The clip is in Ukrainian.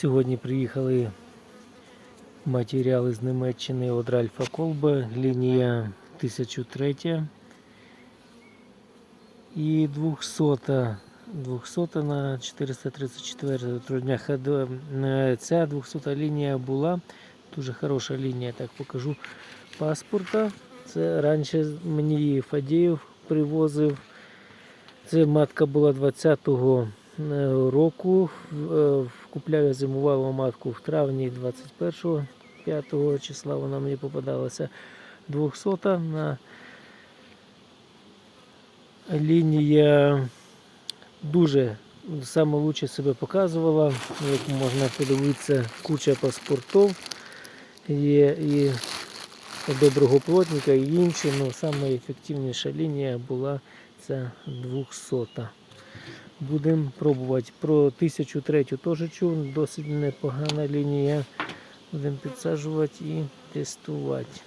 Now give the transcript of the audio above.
Сьогодні приїхали матеріали з Німеччини від Ральфа Колба, лінія 1003 і 200, 200 на 434 трудня. Ця 200 лінія була, дуже хороша лінія, так покажу паспорта. Це раніше мені її Фадіїв привозив. Це матка була 20-го е, року. Е, Купляв зимувалу матку в травні 21-го, 5 числа вона мені попадалася 200 на лінія дуже саме лучше себе показувала. Як можна подивитися, куча паспортів є і доброго плотника і інші, але найефективніша лінія була ця 200. Будемо пробувати. Про 1003 теж чув, досить непогана лінія. Будемо підсаджувати і тестувати.